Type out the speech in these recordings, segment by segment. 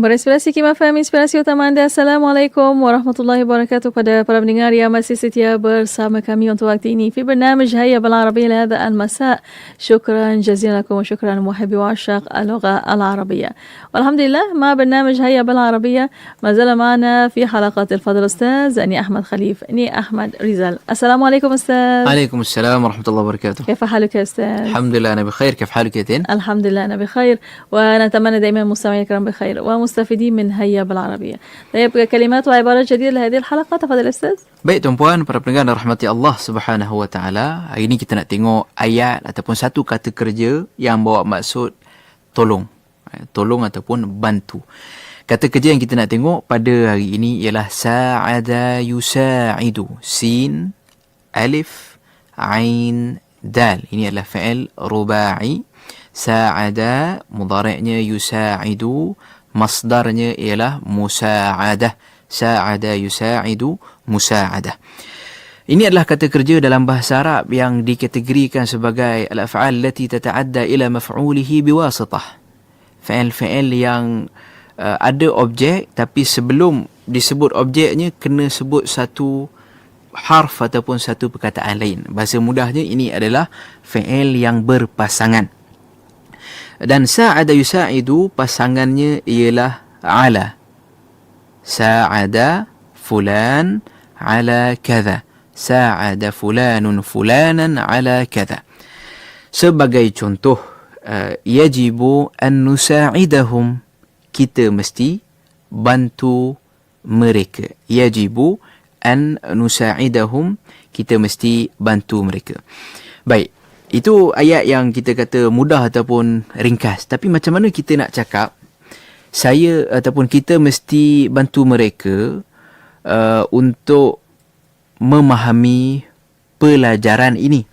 Kembali inspirasi Kim FM, inspirasi utama anda. Assalamualaikum warahmatullahi wabarakatuh kepada para pendengar yang masih setia bersama kami untuk waktu ini. في برنامج هيا بالعربية لهذا المساء. شكرا جزيلا لكم وشكرا محبي وعشاق اللغة العربية. والحمد لله مع برنامج هيا بالعربية ما زال معنا في حلقة الفضل أستاذ أني أحمد خليف أني أحمد ريزال. السلام عليكم أستاذ. عليكم السلام ورحمة الله وبركاته. كيف حالك يا أستاذ؟ الحمد لله أنا بخير كيف حالك يا تين؟ الحمد لله أنا بخير ونتمنى دائما مستمعينا الكرام بخير ومستفيدين من هيا بالعربية طيب كلمات وعبارات جديدة لهذه الحلقة تفضل أستاذ Baik tuan-puan, para pendengar dan rahmati Allah Subhanahu wa taala. Hari ini kita nak tengok ayat ataupun satu kata kerja yang bawa maksud tolong. Eh, tolong ataupun bantu. Kata kerja yang kita nak tengok pada hari ini ialah sa'ada yusa'idu. Sin, alif, ain, dal. Ini adalah fa'il ruba'i. Sa'ada, mudari'nya yusa'idu. Masdarnya ialah musa'adah. Sa'ada yusa'idu musa'adah. Ini adalah kata kerja dalam bahasa Arab yang dikategorikan sebagai al-af'al lati tata'adda ila maf'ulihi biwasitah. Fa'il-fa'il yang uh, ada objek tapi sebelum disebut objeknya kena sebut satu harf ataupun satu perkataan lain. Bahasa mudahnya ini adalah fa'il yang berpasangan. Dan sa'ada yusa'idu pasangannya ialah ala. Sa'ada fulan ala kadha. Sa'ada fulanun fulanan ala kadha. Sebagai contoh, uh, yajibu an nusa'idahum. Kita mesti bantu mereka. Yajibu an nusa'idahum. Kita mesti bantu mereka. Baik, itu ayat yang kita kata mudah ataupun ringkas. Tapi macam mana kita nak cakap saya ataupun kita mesti bantu mereka uh, untuk memahami pelajaran ini.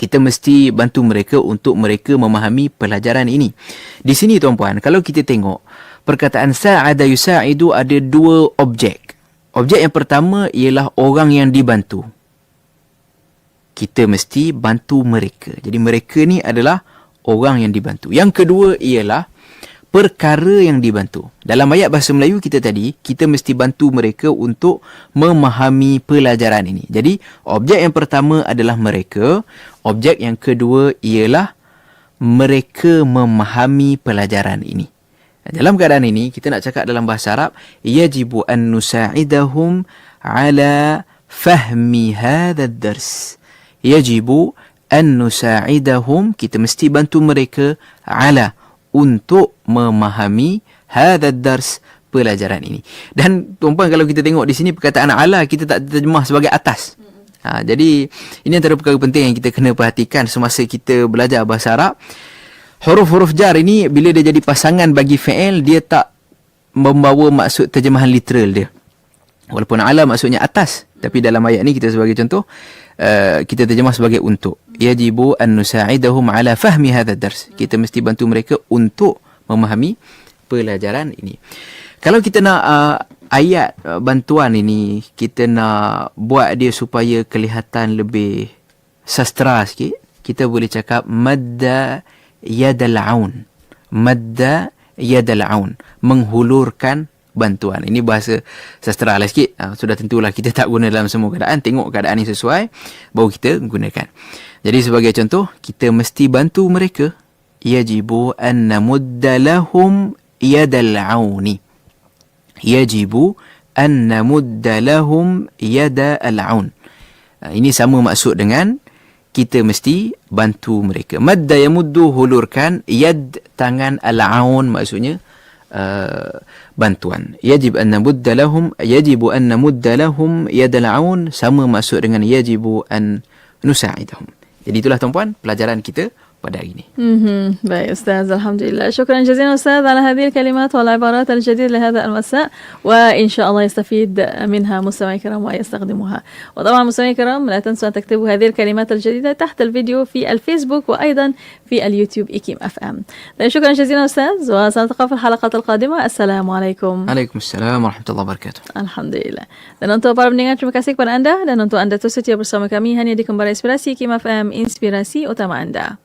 Kita mesti bantu mereka untuk mereka memahami pelajaran ini. Di sini tuan-puan, kalau kita tengok perkataan sa'ada yusa'idu ada dua objek. Objek yang pertama ialah orang yang dibantu kita mesti bantu mereka. Jadi mereka ni adalah orang yang dibantu. Yang kedua ialah perkara yang dibantu. Dalam ayat bahasa Melayu kita tadi, kita mesti bantu mereka untuk memahami pelajaran ini. Jadi objek yang pertama adalah mereka. Objek yang kedua ialah mereka memahami pelajaran ini. Dalam keadaan ini, kita nak cakap dalam bahasa Arab, yajibu an nusa'idahum ala fahmi hadha dars yajibu an nusa'idahum kita mesti bantu mereka ala untuk memahami hadha dars pelajaran ini. Dan tuan-puan kalau kita tengok di sini perkataan ala kita tak terjemah sebagai atas. Ha, jadi ini antara perkara penting yang kita kena perhatikan semasa kita belajar bahasa Arab. Huruf-huruf jar ini bila dia jadi pasangan bagi fi'il dia tak membawa maksud terjemahan literal dia. Walaupun ala maksudnya atas tapi dalam ayat ni kita sebagai contoh uh, kita terjemah sebagai untuk. Yajibu an nusa'idahum ala fahmi hadha dars. Kita mesti bantu mereka untuk memahami pelajaran ini. Kalau kita nak uh, ayat uh, bantuan ini kita nak buat dia supaya kelihatan lebih sastra sikit kita boleh cakap madda yadal aun. Madda yadal aun. Menghulurkan bantuan. Ini bahasa sastra lah sikit. Ha, sudah tentulah kita tak guna dalam semua keadaan. Tengok keadaan ini sesuai, baru kita gunakan. Jadi sebagai contoh, kita mesti bantu mereka. Yajibu an namudda lahum yadal auni. Yajibu an namudda lahum yadal aun. Ha, ini sama maksud dengan kita mesti bantu mereka. Madda yamuddu hulurkan yad tangan al-aun maksudnya bantuan. Yajib an namudda lahum yajib an namudda lahum yad sama maksud dengan yajib an nusa'idahum. Jadi itulah tuan-puan pelajaran kita pada hari ini. مهم. باي أستاذ الحمد لله شكرا جزيلا أستاذ على هذه الكلمات والعبارات الجديدة لهذا المساء وإن شاء الله يستفيد منها مستمعي الكرام ويستخدمها وطبعا مستمعي الكرام لا تنسوا أن تكتبوا هذه الكلمات الجديدة تحت الفيديو في الفيسبوك وأيضا في اليوتيوب إيكيم أف أم شكرا جزيلا أستاذ وسنلتقى في الحلقات القادمة السلام عليكم Waalaikumsalam warahmatullahi wabarakatuh. Alhamdulillah. Dan untuk para pendengar, terima kasih kepada anda. Dan untuk anda terus setia bersama kami hanya di Kembara Inspirasi Kim FM, inspirasi utama anda.